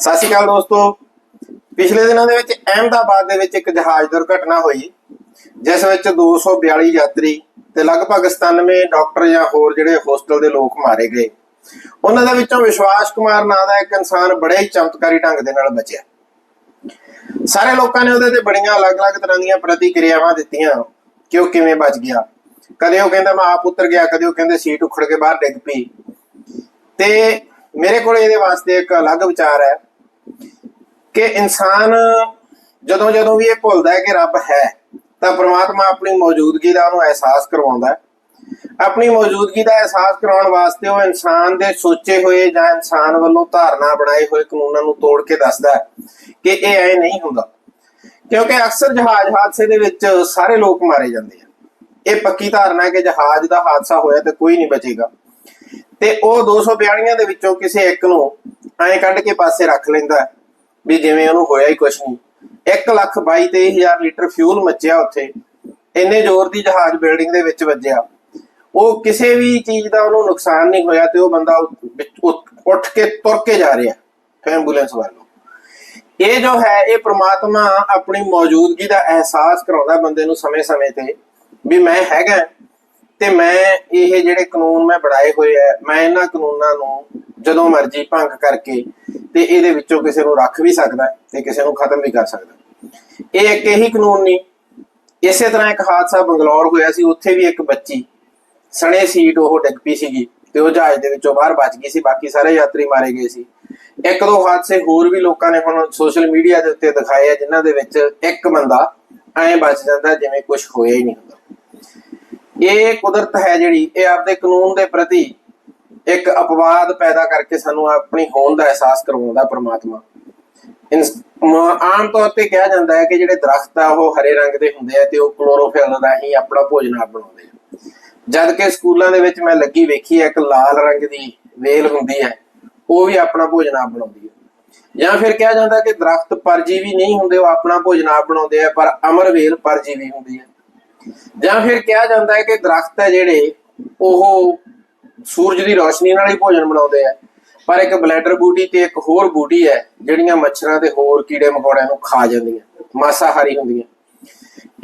ਸਤਿ ਸ਼੍ਰੀ ਅਕਾਲ ਦੋਸਤੋ। ਪਿਛਲੇ ਦਿਨਾਂ ਦੇ ਵਿੱਚ ਅਹਿਮਦਾਬਾਦ ਦੇ ਵਿੱਚ ਇੱਕ ਜਹਾਜ਼ ਦੁਰਘਟਨਾ ਹੋਈ, ਜਿਸ ਵਿੱਚ 242 ਯਾਤਰੀ ਤੇ ਲਗਭਗ 97 ਡਾਕਟਰ ਜਾਂ ਹੋਰ ਜਿਹੜੇ ਹੋਸਟਲ ਦੇ ਲੋਕ ਮਾਰੇ ਗਏ। ਉਹਨਾਂ ਦੇ ਵਿੱਚੋਂ ਵਿਸ਼ਵਾਸ ਕੁਮਾਰ ਨਾਂ ਦਾ ਇੱਕ ਇਨਸਾਨ ਬੜੇ ਹੀ ਚਮਤਕਾਰੀ ਢੰਗ ਦੇ ਨਾਲ ਬਚਿਆ। ਸਾਰੇ ਲੋਕਾਂ ਨੇ ਉਹਦੇ ਤੇ ਬੜੀਆਂ ਅਲੱਗ-ਅਲੱਗ ਤਰ੍ਹਾਂ ਦੀਆਂ ਪ੍ਰਤੀਕਿਰਿਆਵਾਂ ਦਿੱਤੀਆਂ ਕਿ ਉਹ ਕਿਵੇਂ ਬਚ ਗਿਆ। ਕਦੇ ਉਹ ਕਹਿੰਦਾ ਮੈਂ ਆਪ ਉਤਰ ਗਿਆ, ਕਦੇ ਉਹ ਕਹਿੰਦੇ ਸੀਟ ਉਖੜ ਕੇ ਬਾਹਰ ਡਿੱਗ ਪਈ। ਤੇ ਮੇਰੇ ਕੋਲ ਇਹਦੇ ਵਾਸਤੇ ਇੱਕ ਅਲੱਗ ਵਿਚਾਰ ਹੈ। ਕਿ ਇਨਸਾਨ ਜਦੋਂ ਜਦੋਂ ਵੀ ਇਹ ਭੁੱਲਦਾ ਹੈ ਕਿ ਰੱਬ ਹੈ, ਤਾਂ ਪ੍ਰਮਾਤਮਾ ਆਪਣੀ ਮੌਜੂਦਗੀ ਦਾ ਉਹਨੂੰ ਅਹਿਸਾਸ ਕਰਵਾਉਂਦਾ ਹੈ। ਆਪਣੀ ਮੌਜੂਦਗੀ ਦਾ ਅਹਿਸਾਸ ਕਰਾਉਣ ਵਾਸਤੇ ਉਹ ਇਨਸਾਨ ਦੇ ਸੋਚੇ ਹੋਏ ਜਾਂ ਇਨਸਾਨ ਵੱਲੋਂ ਧਾਰਨਾ ਬਣਾਏ ਹੋਏ ਕਾਨੂੰਨਾਂ ਨੂੰ ਤੋੜ ਕੇ ਦੱਸਦਾ ਹੈ ਕਿ ਇਹ ਐ ਨਹੀਂ ਹੁੰਦਾ। ਕਿਉਂਕਿ ਅਕਸਰ ਜਹਾਜ਼ ਹਾਦਸੇ ਦੇ ਵਿੱਚ ਸਾਰੇ ਲੋਕ ਮਾਰੇ ਜਾਂਦੇ ਆ। ਇਹ ਪੱਕੀ ਧਾਰਨਾ ਹੈ ਕਿ ਜਹਾਜ਼ ਦਾ ਹਾਦਸਾ ਹੋਇਆ ਤੇ ਕੋਈ ਨਹੀਂ ਬਚੇਗਾ। ਤੇ ਉਹ 242 ਦੇ ਵਿੱਚੋਂ ਕਿਸੇ ਇੱਕ ਨੂੰ ਐਂ ਕੱਢ ਕੇ ਪਾਸੇ ਰੱਖ ਲੈਂਦਾ ਵੀ ਜਿਵੇਂ ਉਹਨੂੰ ਹੋਇਆ ਹੀ ਕੁਛ ਨਹੀਂ। 1 ਲੱਖ 22 23000 ਲੀਟਰ ਫਿਊਲ ਮੱਚਿਆ ਉੱਥੇ। ਇੰਨੇ ਜ਼ੋਰ ਦੀ ਜਹਾਜ਼ ਬਿਲਡਿੰਗ ਦੇ ਵਿੱਚ ਵੱਜਿਆ। ਉਹ ਕਿਸੇ ਵੀ ਚੀਜ਼ ਦਾ ਉਹਨੂੰ ਨੁਕਸਾਨ ਨਹੀਂ ਹੋਇਆ ਤੇ ਉਹ ਬੰਦਾ ਉੱਠ- ਉੱਠ ਕੇ ਤੁਰ ਕੇ ਜਾ ਰਿਹਾ ਐਂਬੂਲੈਂਸ ਵੱਲੋਂ। ਇਹ ਜੋ ਹੈ, ਇਹ ਪ੍ਰਮਾਤਮਾ ਆਪਣੀ ਮੌਜੂਦਗੀ ਦਾ ਅਹਿਸਾਸ ਕਰਾਉਂਦਾ ਬੰਦੇ ਨੂੰ ਸਮੇਂ-ਸਮੇਂ ਤੇ ਵੀ ਮੈਂ ਹੈਗਾ। ਤੇ ਮੈਂ ਇਹ ਜਿਹੜੇ ਕਾਨੂੰਨ ਮੈਂ ਬਣਾਏ ਹੋਏ ਆ, ਮੈਂ ਇਹਨਾਂ ਕਾਨੂੰਨਾਂ ਨੂੰ ਜਦੋਂ ਮਰਜ਼ੀ ਭੰਗ ਕਰਕੇ ਤੇ ਇਹਦੇ ਵਿੱਚੋਂ ਕਿਸੇ ਨੂੰ ਰੱਖ ਵੀ ਸਕਦਾ ਤੇ ਕਿਸੇ ਨੂੰ ਖਤਮ ਵੀ ਕਰ ਸਕਦਾ। ਇਹ ਇੱਕ ਇਹੀ ਕਾਨੂੰਨ ਨਹੀਂ ਇਸੇ ਤਰ੍ਹਾਂ ਇੱਕ ਹਾਦਸਾ ਬੰਗਲੌਰ ਹੋਇਆ ਸੀ, ਉੱਥੇ ਵੀ ਇੱਕ ਬੱਚੀ ਸਣੇ ਸੀਟ ਉਹ ਡਿੱਗ ਪਈ ਸੀਗੀ ਤੇ ਉਹ ਜਹਾਜ਼ ਦੇ ਵਿੱਚੋਂ ਬਾਹਰ ਬਚ ਗਈ ਸੀ, ਬਾਕੀ ਸਾਰੇ ਯਾਤਰੀ ਮਾਰੇ ਗਏ ਸੀ। ਇੱਕ ਦੋ ਹਾਦਸੇ ਹੋਰ ਵੀ ਲੋਕਾਂ ਨੇ ਹੁਣ ਸੋਸ਼ਲ ਮੀਡੀਆ ਦੇ ਉੱਤੇ ਦਿਖਾਏ ਆ, ਜਿਨ੍ਹਾਂ ਦੇ ਵਿੱਚ ਇੱਕ ਬੰਦਾ ਐਂ ਬਚ ਜਾਂਦਾ ਜਿਵੇਂ ਕੁਝ ਹੋਇਆ ਹੀ ਨਹੀਂ ਹੁੰਦਾ। ਇਹ ਕੁਦਰਤ ਹੈ ਜਿਹੜੀ, ਇਹ ਆਪਦੇ ਕਾਨੂੰਨ ਦੇ ਪ੍ਰਤੀ ਇੱਕ ਅਪਵਾਦ ਪੈਦਾ ਕਰਕੇ ਸਾਨੂੰ ਆਪਣੀ ਹੋਂਦ ਦਾ ਅਹਿਸਾਸ ਕਰਵਾਉਂਦਾ ਪ੍ਰਮਾਤਮਾ। ਆਮ ਤੌਰ ਤੇ ਕਿਹਾ ਜਾਂਦਾ ਹੈ ਕਿ ਜਿਹੜੇ ਦਰਖਤ ਆ, ਉਹ ਹਰੇ ਰੰਗ ਦੇ ਹੁੰਦੇ ਆ ਤੇ ਉਹ ਕਲੋਰੋਫਿਲ ਰਾਹੀਂ ਆਪਣਾ ਭੋਜਨ ਆਪ ਬਣਾਉਂਦੇ ਆ। ਜਦ ਕਿ ਸਕੂਲਾਂ ਦੇ ਵਿੱਚ ਮੈਂ ਲੱਗੀ ਵੇਖੀ ਹੈ, ਇੱਕ ਲਾਲ ਰੰਗ ਦੀ ਵੇਲ ਹੁੰਦੀ ਹੈ, ਉਹ ਵੀ ਆਪਣਾ ਭੋਜਨ ਆਪ ਬਣਾਉਂਦੀ ਹੈ। ਜਾਂ ਫਿਰ ਕਿਹਾ ਜਾਂਦਾ ਕਿ ਦਰਖਤ ਪਰਜੀਵੀ ਨਹੀਂ ਹੁੰਦੇ, ਉਹ ਆਪਣਾ ਭੋਜਨ ਆਪ ਬਣਾਉਂਦੇ ਆ, ਪਰ ਅਮਰ ਵੇਲ ਪਰਜੀਵੀ ਹੁੰਦੀ ਹੈ। ਜਾਂ ਫਿਰ ਕਿਹਾ ਜਾਂਦਾ ਹੈ ਕਿ ਦਰਖਤ ਹੈ ਜਿਹੜੇ, ਉਹ ਸੂਰਜ ਦੀ ਰੋਸ਼ਨੀ ਨਾਲ ਹੀ ਭੋਜਨ ਬਣਾਉਂਦੇ ਆ। ਪਰ ਇੱਕ ਬਲੈਡਰ ਬੂਟੀ ਤੇ ਇੱਕ ਹੋਰ ਬੂਟੀ ਹੈ, ਜਿਹੜੀਆਂ ਮੱਛਰਾਂ ਤੇ ਹੋਰ ਕੀੜੇ ਮਕੌੜਿਆਂ ਨੂੰ ਖਾ ਜਾਂਦੀਆਂ, ਮਾਸਾਹਾਰੀ ਹੁੰਦੀਆਂ।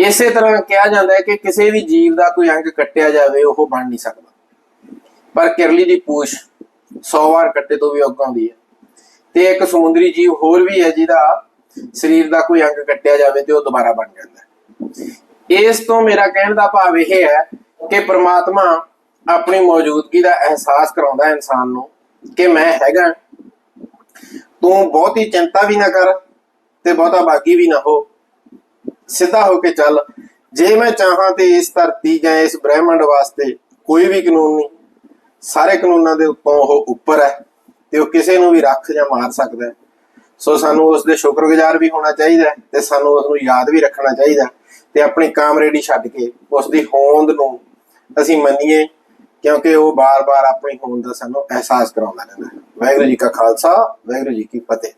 ਇਸੇ ਤਰ੍ਹਾਂ ਕਿਹਾ ਜਾਂਦਾ ਹੈ ਕਿ ਕਿਸੇ ਵੀ ਜੀਵ ਦਾ ਕੋਈ ਅੰਗ ਕੱਟਿਆ ਜਾਵੇ, ਉਹ ਬਣ ਨਹੀਂ ਸਕਦਾ। ਪਰ ਕਿਰਲੀ ਦੀ ਪੂਛ 100 ਵਾਰ ਕੱਟੇ ਤੋਂ ਵੀ ਉੱਗ ਆਉਂਦੀ ਹੈ। ਤੇ ਇੱਕ ਸਮੁੰਦਰੀ ਜੀਵ ਹੋਰ ਵੀ ਹੈ ਜਿਹਦਾ ਸਰੀਰ ਦਾ ਕੋਈ ਅੰਗ ਕੱਟਿਆ ਜਾਵੇ ਤੇ ਉਹ ਦੁਬਾਰਾ ਬਣ ਜਾਂਦਾ ਹੈ। ਇਸ ਤੋਂ ਮੇਰਾ ਕਹਿਣ ਦਾ ਭਾਵ ਇਹ ਹੈ ਕਿ ਪ੍ਰਮਾਤਮਾ ਆਪਣੀ ਮੌਜੂਦਗੀ ਦਾ ਅਹਿਸਾਸ ਕਰਾਉਂਦਾ ਇਨਸਾਨ ਨੂੰ ਕਿ ਮੈਂ ਹੈਗਾ। ਤੂੰ ਬਹੁਤੀ ਚਿੰਤਾ ਵੀ ਨਾ ਕਰ ਤੇ ਬਹੁਤਾ ਬਾਗੀ ਵੀ ਨਾ ਹੋ। ਸਿੱਧਾ ਹੋ ਕੇ ਚੱਲ। ਜੇ ਮੈਂ ਚਾਹਾਂ ਤੇ ਇਸ ਧਰਤੀ ਜਾਂ ਇਸ ਬ੍ਰਹਿਮੰਡ ਵਾਸਤੇ ਕੋਈ ਵੀ ਕਾਨੂੰਨ ਨਹੀਂ, ਸਾਰੇ ਕਾਨੂੰਨਾਂ ਦੇ ਉੱਤੋਂ ਉਹ ਉੱਪਰ ਹੈ ਤੇ ਉਹ ਕਿਸੇ ਨੂੰ ਵੀ ਰੱਖ ਜਾਂ ਮਾਰ ਸਕਦਾ ਹੈ। ਸੋ ਸਾਨੂੰ ਉਸ ਦੇ ਸ਼ੁਕਰਗੁਜ਼ਾਰ ਵੀ ਹੋਣਾ ਚਾਹੀਦਾ ਤੇ ਸਾਨੂੰ ਉਸ ਨੂੰ ਯਾਦ ਵੀ ਰੱਖਣਾ ਚਾਹੀਦਾ ਤੇ ਆਪਣੀ ਕਾਮਰੇਡੀ ਛੱਡ ਕੇ ਉਸ ਦੀ ਹੋਂਦ ਨੂੰ ਅਸੀਂ ਮੰਨੀਏ, ਕਿਉਂਕਿ ਉਹ ਬਾਰ-ਬਾਰ ਆਪਣੀ ਹੋਂਦ ਦਾ ਸਾਨੂੰ ਅਹਿਸਾਸ ਕਰਾਉਂਦਾ ਰਹਿੰਦਾ ਹੈ। ਵਾਹਿਗੁਰੂ ਜੀ ਕਾ ਖਾਲਸਾ, ਵਾਹਿਗੁਰੂ ਜੀ ਕੀ ਫਤਿਹ।